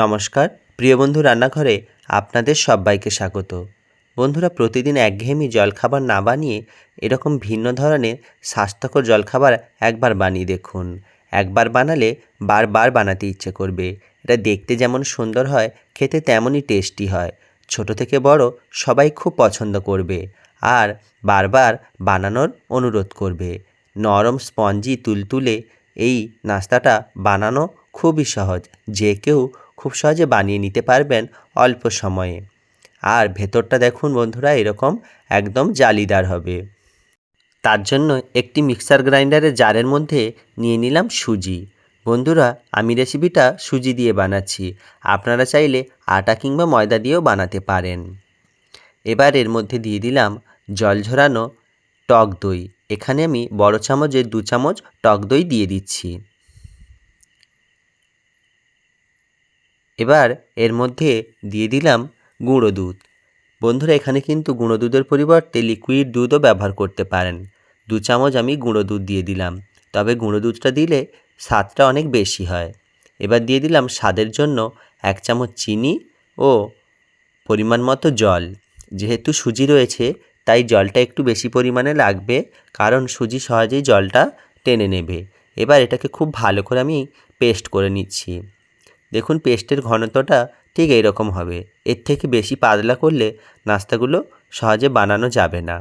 নমস্কার, প্রিয় বন্ধু রান্নাঘরে আপনাদের সবাইকে স্বাগত। বন্ধুরা, প্রতিদিন একঘেয়েমি জলখাবার না বানিয়ে এরকম ভিন্ন ধরনের স্বাস্থ্যকর জলখাবার একবার বানিয়ে দেখুন। একবার বানালে বারবার বানাতে ইচ্ছে করবে। এটা দেখতে যেমন সুন্দর হয়, খেতে তেমনই টেস্টি হয়। ছোট থেকে বড় সবাই খুব পছন্দ করবে আর বারবার বানানোর অনুরোধ করবে। নরম স্পঞ্জি তুলতুলে এই নাস্তাটা বানানো খুবই সহজ। যে কেউ খুব সহজে বানিয়ে নিতে পারবেন অল্প সময়ে। আর ভেতরটা দেখুন বন্ধুরা, এরকম একদম জালিদার হবে। তার জন্য একটি মিক্সার গ্রাইন্ডারের জারের মধ্যে নিয়ে নিলাম সুজি। বন্ধুরা, আমি রেসিপিটা সুজি দিয়ে বানাচ্ছি। আপনারা চাইলে আটা কিংবা ময়দা দিয়েও বানাতে পারেন। এবার এর মধ্যে দিয়ে দিলাম জল ঝরানো টক দই। এখানে আমি বড় চামচের দু চামচ টক দই দিয়ে দিচ্ছি। এবার এর মধ্যে দিয়ে দিলাম গুঁড়ো দুধ। বন্ধুরা, এখানে কিন্তু গুঁড়ো দুধের পরিবর্তে লিকুইড দুধও ব্যবহার করতে পারেন। দু চামচ আমি গুঁড়ো দুধ দিয়ে দিলাম। তবে গুঁড়ো দুধটা দিলে স্বাদটা অনেক বেশি হয়। এবার দিয়ে দিলাম স্বাদের জন্য এক চামচ চিনি ও পরিমাণ মতো জল। যেহেতু সুজি রয়েছে, তাই জলটা একটু বেশি পরিমাণে লাগবে, কারণ সুজি সহজেই জলটা টেনে নেবে। এবার এটাকে খুব ভালো করে আমি পেস্ট করে নিচ্ছি। দেখুন পেস্টের ঘনত্বটা ঠিক এইরকম হবে। এর থেকে বেশি পাতলা করলে নাস্তাগুলো সহজে বানানো যাবে না।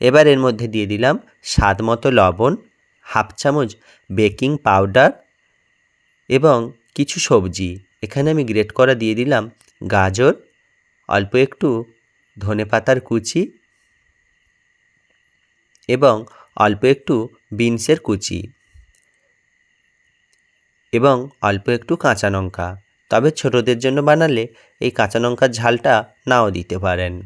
এবার এর মধ্যে দিয়ে দিলাম স্বাদ মতো লবণ, হাফ চামচ বেকিং পাউডার এবং কিছু সবজি। এখানে আমি গ্রেট করা দিয়ে দিলাম গাজর, অল্প একটু ধনে পাতার কুচি এবং অল্প একটু বিনসের কুচি। এবং অল্প একটু কাঁচা লঙ্কা। তবে ছোটদের জন্য বানালে এই কাঁচা লঙ্কার ঝালটা নাও দিতে পারেন।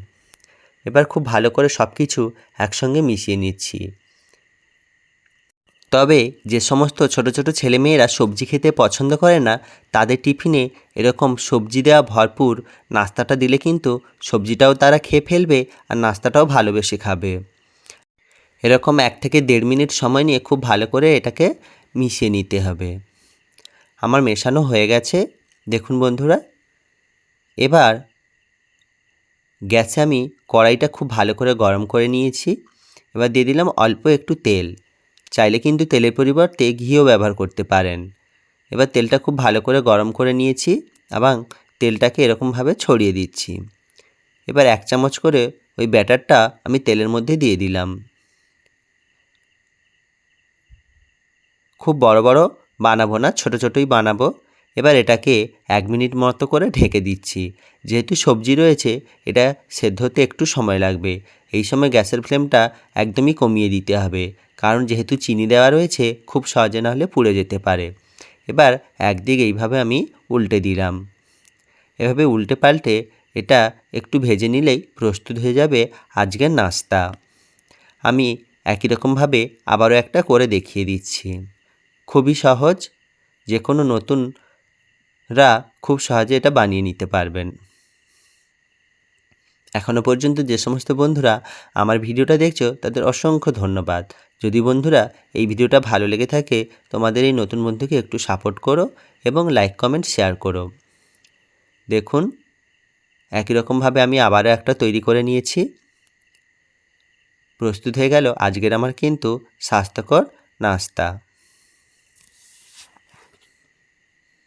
এবার খুব ভালো করে সব কিছু একসঙ্গে মিশিয়ে নিচ্ছি। তবে যে সমস্ত ছোট ছোট ছেলেমেয়েরা সবজি খেতে পছন্দ করে না, তাদের টিফিনে এরকম সবজি দেওয়া ভরপুর নাস্তাটা দিলে কিন্তু সবজিটাও তারা খেয়ে ফেলবে আর নাস্তাটাও ভালোবেসে খাবে। এরকম এক থেকে দেড় মিনিট সময় নিয়ে খুব ভালো করে এটাকে মিশিয়ে নিতে হবে। আমার মেশানো হয়ে গেছে। দেখুন বন্ধুরা। এবার গ্যাসে আমি কড়াইটা খুব ভালো করে গরম করে নিয়েছি। এবার দিয়ে দিলাম অল্প একটু তেল। চাইলে কিন্তু তেলের পরিবর্তে ঘিও ব্যবহার করতে পারেন। এবার তেলটা খুব ভালো করে গরম করে নিয়েছি এবং তেলটাকে এরকমভাবে ছড়িয়ে দিচ্ছি। এবার এক চামচ করে ওই ব্যাটারটা আমি তেলের মধ্যে দিয়ে দিলাম। খুব বড় বড় বানাবো না, ছোট ছোটোই বানাবো। এবার এটাকে এক মিনিট মতো করে ঢেকে দিচ্ছি। যেহেতু সবজি রয়েছে, এটা সেদ্ধ হতে একটু সময় লাগবে। এই সময় গ্যাসের ফ্লেমটা একদমই কমিয়ে দিতে হবে। কারণ যেহেতু চিনি দেওয়া রয়েছে, খুব সহজে না হলে পুড়ে যেতে পারে। এবার একদিক এইভাবে আমি উল্টে দিলাম। এভাবে উল্টে পাল্টে এটা একটু ভেজে নিলেই প্রস্তুত হয়ে যাবে আজকের নাস্তা। আমি একই রকমভাবে আবারও একটা করে দেখিয়ে দিচ্ছি। খুবই সহজ যে কোনো নতুনরা খুব সহজে এটা বানিয়ে নিতে পারবেন। এখনও পর্যন্ত যে সমস্ত বন্ধুরা আমার ভিডিওটা দেখছ, তাদের অসংখ্য ধন্যবাদ। যদি বন্ধুরা এই ভিডিওটা ভালো লেগে থাকে, তোমাদের এই নতুন বন্ধুকে একটু সাপোর্ট করো এবং লাইক কমেন্ট শেয়ার করো। দেখুন, একই রকমভাবে আমি আবারও একটা তৈরি করে নিয়েছি। প্রস্তুত হয়ে গেল আজকের আমার কিন্তু স্বাস্থ্যকর নাস্তা।